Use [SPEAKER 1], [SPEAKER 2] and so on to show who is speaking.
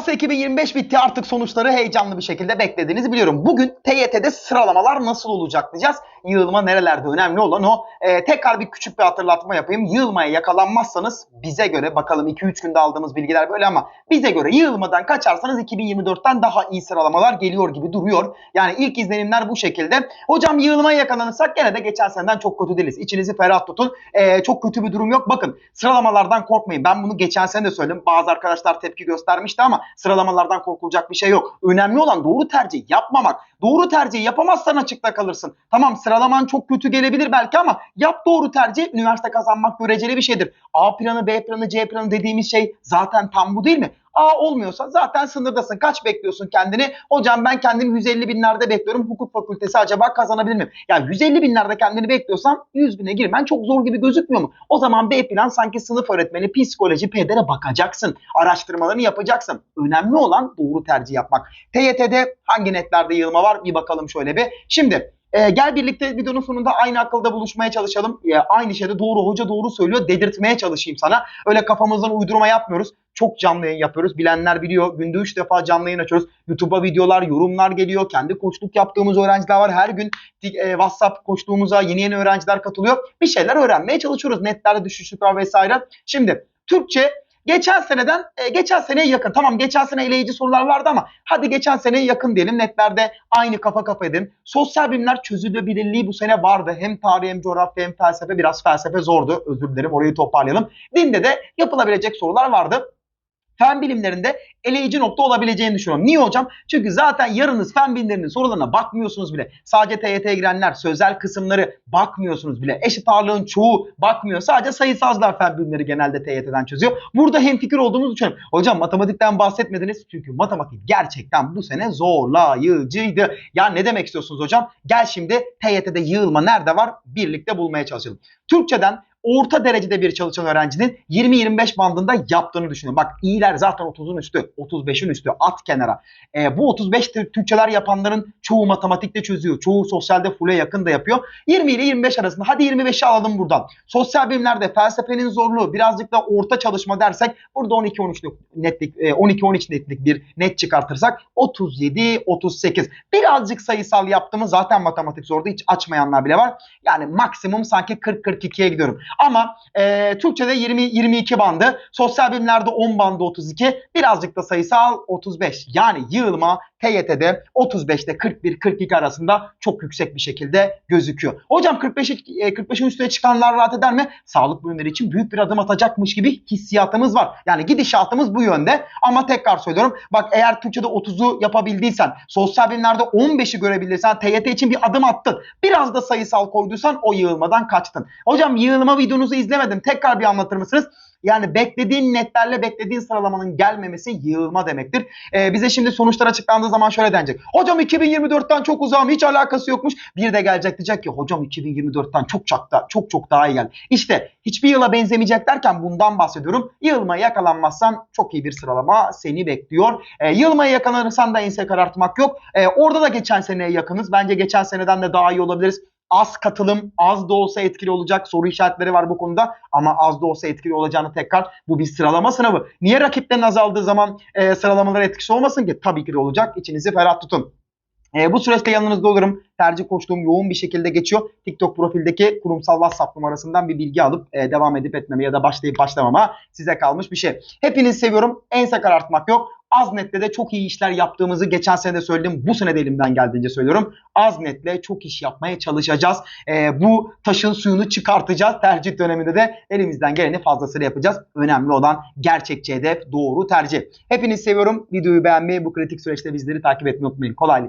[SPEAKER 1] YKS 2025 bitti artık sonuçları heyecanlı bir şekilde beklediğinizi biliyorum. Bugün TYT'de sıralamalar nasıl olacak diyeceğiz. Yığılma nerelerde önemli olan o. Ee, tekrar bir küçük bir hatırlatma yapayım. Yığılmaya yakalanmazsanız bize göre bakalım 2-3 günde aldığımız bilgiler böyle ama bize göre yığılmadan kaçarsanız 2024'ten daha iyi sıralamalar geliyor gibi duruyor. Yani ilk izlenimler bu şekilde. Hocam yığılmaya yakalanırsak gene de geçen seneden çok kötü değiliz. İçinizi ferah tutun. Ee, çok kötü bir durum yok. Bakın sıralamalardan korkmayın. Ben bunu geçen sene de söyledim. Bazı arkadaşlar tepki göstermişti ama sıralamalardan korkulacak bir şey yok. Önemli olan doğru tercih yapmamak. Doğru tercih yapamazsan açıkta kalırsın. Tamam sıralaman çok kötü gelebilir belki ama yap doğru tercih. Üniversite kazanmak göreceli bir şeydir. A planı, B planı, C planı dediğimiz şey zaten tam bu değil mi? A olmuyorsa zaten sınırdasın. Kaç bekliyorsun kendini? Hocam ben kendimi 150 binlerde bekliyorum. Hukuk fakültesi acaba kazanabilir miyim? Ya 150 binlerde kendini bekliyorsan 100 bine girmen çok zor gibi gözükmüyor mu? O zaman B plan sanki sınıf öğretmeni, psikoloji, pedere bakacaksın. Araştırmalarını yapacaksın. Önemli olan doğru tercih yapmak. TYT'de hangi netlerde yığılma var? Bir bakalım şöyle bir. Şimdi e, gel birlikte videonun sonunda aynı akılda buluşmaya çalışalım. E, aynı şeyde doğru hoca doğru söylüyor dedirtmeye çalışayım sana. Öyle kafamızdan uydurma yapmıyoruz. Çok canlı yayın yapıyoruz. Bilenler biliyor. Günde 3 defa canlı yayın açıyoruz. YouTube'a videolar, yorumlar geliyor. Kendi koçluk yaptığımız öğrenciler var. Her gün e, WhatsApp koçluğumuza yeni yeni öğrenciler katılıyor. Bir şeyler öğrenmeye çalışıyoruz. Netlerde düşüşlükler vesaire. Şimdi Türkçe Geçen seneden, e, geçen seneye yakın. Tamam geçen sene eleyici sorular vardı ama hadi geçen seneye yakın diyelim. Netlerde aynı kafa kafa edelim. Sosyal bilimler çözülebilirliği bu sene vardı. Hem tarih hem coğrafya hem felsefe. Biraz felsefe zordu. Özür dilerim orayı toparlayalım. Dinde de yapılabilecek sorular vardı fen bilimlerinde eleyici nokta olabileceğini düşünüyorum. Niye hocam? Çünkü zaten yarınız fen bilimlerinin sorularına bakmıyorsunuz bile. Sadece TYT'ye girenler, sözel kısımları bakmıyorsunuz bile. Eşit ağırlığın çoğu bakmıyor. Sadece sayısalcılar fen bilimleri genelde TYT'den çözüyor. Burada hemfikir olduğumuzu düşünüyorum. Hocam matematikten bahsetmediniz. Çünkü matematik gerçekten bu sene zorlayıcıydı. Ya ne demek istiyorsunuz hocam? Gel şimdi TYT'de yığılma nerede var? Birlikte bulmaya çalışalım. Türkçeden orta derecede bir çalışan öğrencinin 20-25 bandında yaptığını düşünün. Bak iyiler zaten 30'un üstü, 35'in üstü at kenara. E, bu 35 Türkçeler yapanların çoğu matematikte çözüyor. Çoğu sosyalde full'e yakın da yapıyor. 20 ile 25 arasında hadi 25'i alalım buradan. Sosyal bilimlerde felsefenin zorluğu birazcık da orta çalışma dersek burada 12-13 netlik 12-13 netlik bir net çıkartırsak 37-38. Birazcık sayısal yaptığımız zaten matematik zordu. Hiç açmayanlar bile var. Yani maksimum sanki 40-42'ye gidiyorum. Ama e, Türkçe'de 20 22 bandı, sosyal bilimlerde 10 bandı 32, birazcık da sayısal 35. Yani yığılma TYT'de 35'te 41-42 arasında çok yüksek bir şekilde gözüküyor. Hocam 45 45'in üstüne çıkanlar rahat eder mi? Sağlık bölümleri için büyük bir adım atacakmış gibi hissiyatımız var. Yani gidişatımız bu yönde. Ama tekrar söylüyorum. Bak eğer Türkçe'de 30'u yapabildiysen, sosyal bilimlerde 15'i görebilirsen TYT için bir adım attın. Biraz da sayısal koyduysan o yığılmadan kaçtın. Hocam yığılma videonuzu izlemedim. Tekrar bir anlatır mısınız? Yani beklediğin netlerle beklediğin sıralamanın gelmemesi yığılma demektir. Ee, bize şimdi sonuçlar açıklandığı zaman şöyle denecek. Hocam 2024'ten çok uzağım hiç alakası yokmuş. Bir de gelecek diyecek ki hocam 2024'ten çok çok da çok çok daha iyi geldi. İşte hiçbir yıla benzemeyecek derken bundan bahsediyorum. Yığılmaya yakalanmazsan çok iyi bir sıralama seni bekliyor. Ee, yığılmaya yakalanırsan da ense karartmak yok. Ee, orada da geçen seneye yakınız. Bence geçen seneden de daha iyi olabiliriz az katılım az da olsa etkili olacak soru işaretleri var bu konuda ama az da olsa etkili olacağını tekrar bu bir sıralama sınavı. Niye rakiplerin azaldığı zaman e, sıralamalar etkisi olmasın ki? Tabii ki de olacak. İçinizi ferah tutun. E, bu süreçte yanınızda olurum. Tercih koştuğum yoğun bir şekilde geçiyor. TikTok profildeki kurumsal WhatsApp numarasından bir bilgi alıp e, devam edip etmeme ya da başlayıp başlamama size kalmış bir şey. Hepinizi seviyorum. Ense karartmak yok. Aznet'te de çok iyi işler yaptığımızı geçen sene de söyledim. Bu sene de elimden geldiğince söylüyorum. Aznet'le çok iş yapmaya çalışacağız. E, bu taşın suyunu çıkartacağız. Tercih döneminde de elimizden geleni fazlasıyla yapacağız. Önemli olan gerçekçi hedef, doğru tercih. Hepinizi seviyorum. Videoyu beğenmeyi, bu kritik süreçte bizleri takip etmeyi unutmayın. Kolaylıkla.